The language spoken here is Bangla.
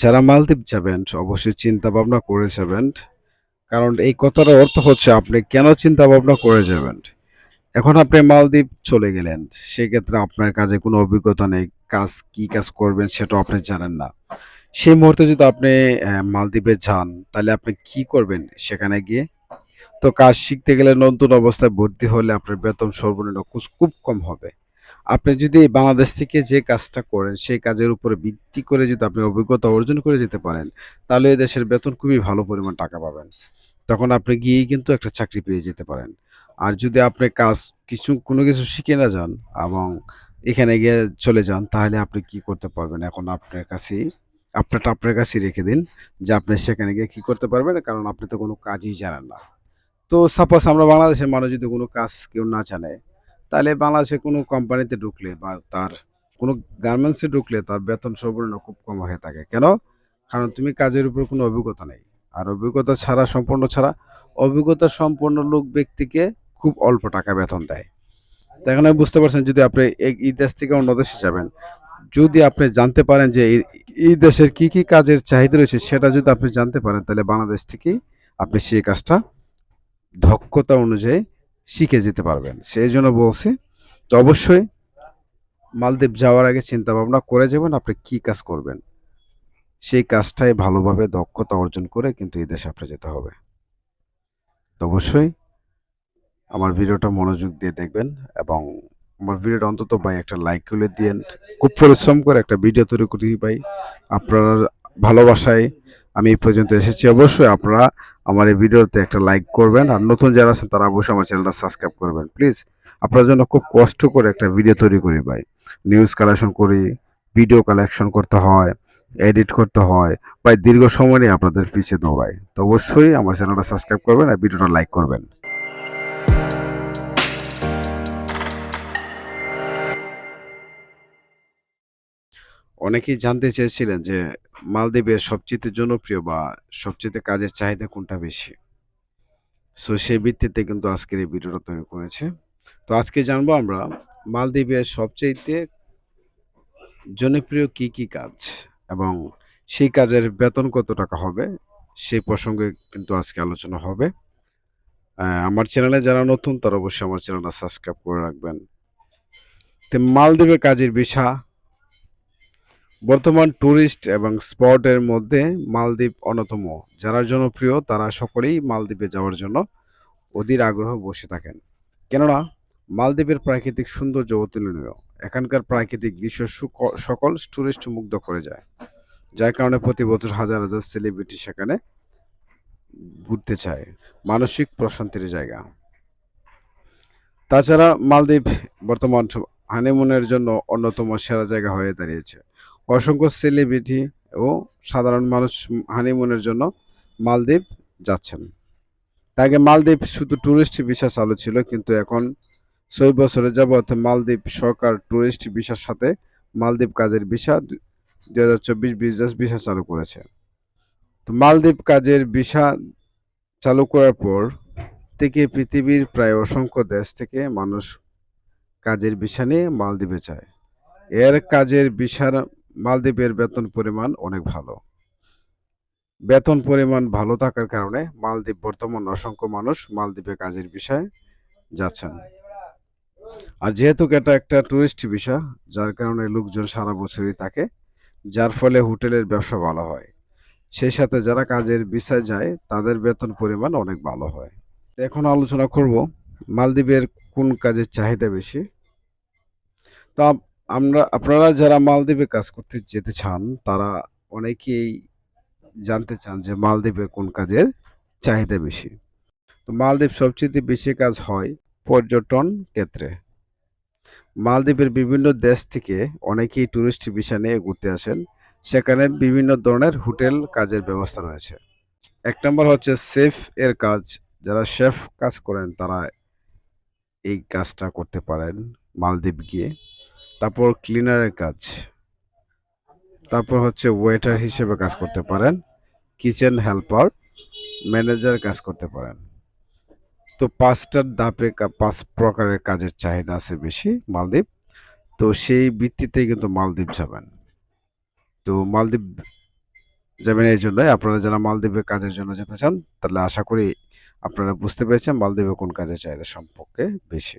যারা মালদ্বীপ যাবেন, অবশ্যই চিন্তা ভাবনা করে যাবেন। কারণ এই কথার অর্থ হচ্ছে, আপনি কেন চিন্তা ভাবনা করে যাবেন? এখন আপনি মালদ্বীপ চলে গেলেন, সেক্ষেত্রে আপনার কাজে কোনো অভিজ্ঞতা নেই, কাজ কি কাজ করবেন সেটাও আপনি জানেন না। সেই মুহূর্তে যদি আপনি মালদ্বীপে যান, তাহলে আপনি কি করবেন সেখানে গিয়ে? তো কাজ শিখতে গেলে নতুন অবস্থায় ভর্তি হলে আপনার বেতন সর্বনিম্ন খুব কম হবে। আপনি যদি বাংলাদেশ থেকে যে কাজটা করেন, সেই কাজের উপরে ভিত্তি করে যদি আপনি অভিজ্ঞতা অর্জন করে যেতে পারেন, তাহলে এই দেশের বেতন খুবই ভালো পরিমাণ টাকা পাবেন। তখন আপনি গিয়েই কিন্তু একটা চাকরি পেয়ে যেতে পারেন। আর যদি আপনি কাজ কিছু, কোনো কিছু শিখে না যান এবং এখানে গিয়ে চলে যান, তাহলে আপনি কি করতে পারবেন? এখন আপনার কাছে আপনারটা আপনার কাছেই রেখে দিন যে আপনি সেখানে গিয়ে কি করতে পারবেন, কারণ আপনি তো কোনো কাজই জানেন না। তো সাপোজ আমরা বাংলাদেশের মানুষ যদি কোনো কাজ কেউ না জানে তাহলে বাংলাদেশে কোনো কোম্পানিতে ঢুকলে বা তার কোনো গার্মেন্টসে ঢুকলে তার বেতন সর্বনিম্ন খুব কম হয়ে থাকে। কেন? কারণ তুমি কাজের উপর কোনো অভিজ্ঞতা নেই। আর অভিজ্ঞতা ছাড়া, সম্পূর্ণ ছাড়া, অভিজ্ঞতা সম্পন্ন লোক ব্যক্তিকে খুব অল্প টাকা বেতন দেয়। তো এখানে বুঝতে পারছেন যদি আপনি এই দেশ থেকে অন্য দেশে যাবেন, যদি আপনি জানতে পারেন যে এই এই দেশের কি কি কাজের চাহিদা রয়েছে, সেটা যদি আপনি জানতে পারেন, তাহলে বাংলাদেশ থেকেই আপনি সেই কাজটা দক্ষতা অনুযায়ী শিখে যেতে পারবেন। সেই জন্য বলছি, তো অবশ্যই মালদ্বীপ যাওয়ার আগে চিন্তা ভাবনা করে যাবেন আপনি কি কাজ করবেন। সেই কাজটাই ভালোভাবে দক্ষতা অর্জন করে কিন্তু এই দেশে আপনি যেতে হবে। তো অবশ্যই আমার ভিডিওটা মনোযোগ দিয়ে দেখবেন এবং আমার ভিডিওটা অন্তত ভাই একটা লাইক করে দিয়েন। খুব পরিশ্রম করে একটা ভিডিও তৈরি করি ভাই। আপনার ভালোবাসায় আমি এই পর্যন্ত এসেছি। অবশ্যই আপনারা আমার এই ভিডিওতে একটা লাইক করবেন আর নতুন যারা আছেন তারা অবশ্যই আমার চ্যানেলটা সাবস্ক্রাইব করবেন প্লিজ আপনার জন্য খুব কষ্ট করে একটা ভিডিও তৈরি করি ভাই। নিউজ কালেকশন করি ভিডিও কালেকশন করতে হয় এডিট করতে হয়। ভাই, দীর্ঘ সময় নিয়ে আপনাদের পিছিয়ে দৌড়াই তো অবশ্যই আমার চ্যানেলটা সাবস্ক্রাইব করবেন আর ভিডিওটা লাইক করবেন। অনেকেই জানতে চেয়েছিলেন যে মালদ্বীপের সবচেয়ে জনপ্রিয় বা সবচেয়ে কাজের চাহিদা কোনটা বেশি? সো সেই ভিত্তিতে কিন্তু আজকের এই ভিডিওটা তৈরি করেছে। তো আজকে জানব আমরা মালদ্বীপের সবচেয়ে জনপ্রিয় কি কি কাজ এবং সেই কাজের বেতন কত টাকা হবে সেই প্রসঙ্গে কিন্তু আজকে আলোচনা হবে। আমার চ্যানেলে যারা নতুন তারা অবশ্যই আমার চ্যানেলটা সাবস্ক্রাইব করে রাখবেন। তো মালদ্বীপের কাজের বিষয় বর্তমান ট্যুরিস্ট এবং স্পটের মধ্যে মালদ্বীপ অন্যতম। যারা জনপ্রিয়, তারা সকলেই মালদ্বীপে যাওয়ার জন্য অধীর আগ্রহ বসে থাকেন। কেননা, মালদ্বীপের প্রাকৃতিক সৌন্দর্য অতুলনীয়। এখানকার প্রাকৃতিক দৃশ্য সুক- সকল টুরিস্ট মুগ্ধ করে যায়। যার কারণে প্রতি বছর হাজার হাজার সেলিব্রিটি সেখানে ঘুরতে চায়। মানসিক প্রশান্তির জায়গা। তাছাড়া মালদ্বীপ বর্তমান হানিমুনের জন্য অন্যতম সেরা জায়গা হয়ে দাঁড়িয়েছে। অসংখ্য সেলিব্রিটি ও সাধারণ মানুষ হানিমুনের জন্য মালদ্বীপ যাচ্ছেন। আগে মালদ্বীপ শুধু ট্যুরিস্ট ভিসা চালু ছিল, কিন্তু এখন ছয় বছরের যাবৎ মালদ্বীপ সরকার ট্যুরিস্ট ভিসার সাথে মালদ্বীপ কাজের ভিসা দুই হাজার চব্বিশ বিজনেস ভিসা চালু করেছে। তো মালদ্বীপ কাজের ভিসা চালু করার পর থেকে পৃথিবীর প্রায় অসংখ্য দেশ থেকে মানুষ কাজের ভিসা নিয়ে মালদ্বীপে যায়। এর কাজের ভিসার মালদ্বীপের বেতন পরিমাণ অনেক ভালো। বেতন পরিমাণ ভালো থাকার কারণে মালদ্বীপ বর্তমান অসংখ্য মানুষ মালদ্বীপে কাজের বিষয়ে যাচ্ছেন। আর যেহেতু এটা একটা টুরিস্ট ভিসা যার কারণে লোকজন সারা বছরই থাকে, যার ফলে হোটেলের ব্যবসা ভালো হয়। সেই সাথে যারা কাজের ভিসায় যায়, তাদের বেতন পরিমাণ অনেক ভালো হয়। এখন আলোচনা করব মালদ্বীপের কোন কাজের চাহিদা বেশি। তো আমরা, আপনারা যারা মালদ্বীপে কাজ করতে যেতে চান, তারা অনেকেই জানতে চান যে মালদ্বীপে কোন কাজের চাহিদা বেশি। তো মালদ্বীপ সবচেয়ে বেশি কাজ হয় পর্যটন ক্ষেত্রে মালদ্বীপের বিভিন্ন দেশ থেকে অনেকেই ট্যুরিস্ট ভিসা নিয়ে ঘুরতে আসেন। সেখানে বিভিন্ন ধরনের হোটেল কাজের ব্যবস্থা রয়েছে। এক নম্বর হচ্ছে সেফ এর কাজ। যারা শেফ কাজ করেন, তারা এই কাজটা করতে পারেন মালদ্বীপ গিয়ে। তারপর ক্লিনারের কাজ। তারপর হচ্ছে ওয়েটার হিসেবে কাজ করতে পারেন কিচেন হেল্পার ম্যানেজার কাজ করতে পারেন। তো পাঁচটার ধাপে পাঁচ প্রকারের কাজের চাহিদা আছে বেশি মালদ্বীপ। তো সেই ভিত্তিতে কিন্তু মালদ্বীপ যাবেন। তো মালদ্বীপ যাবেন এই জন্যই আপনারা যারা মালদ্বীপে কাজের জন্য যেতে চান, তাহলে আশা করি আপনারা বুঝতে পেরেছেন মালদ্বীপে কোন কাজের চাহিদা সম্পর্কে বেশি।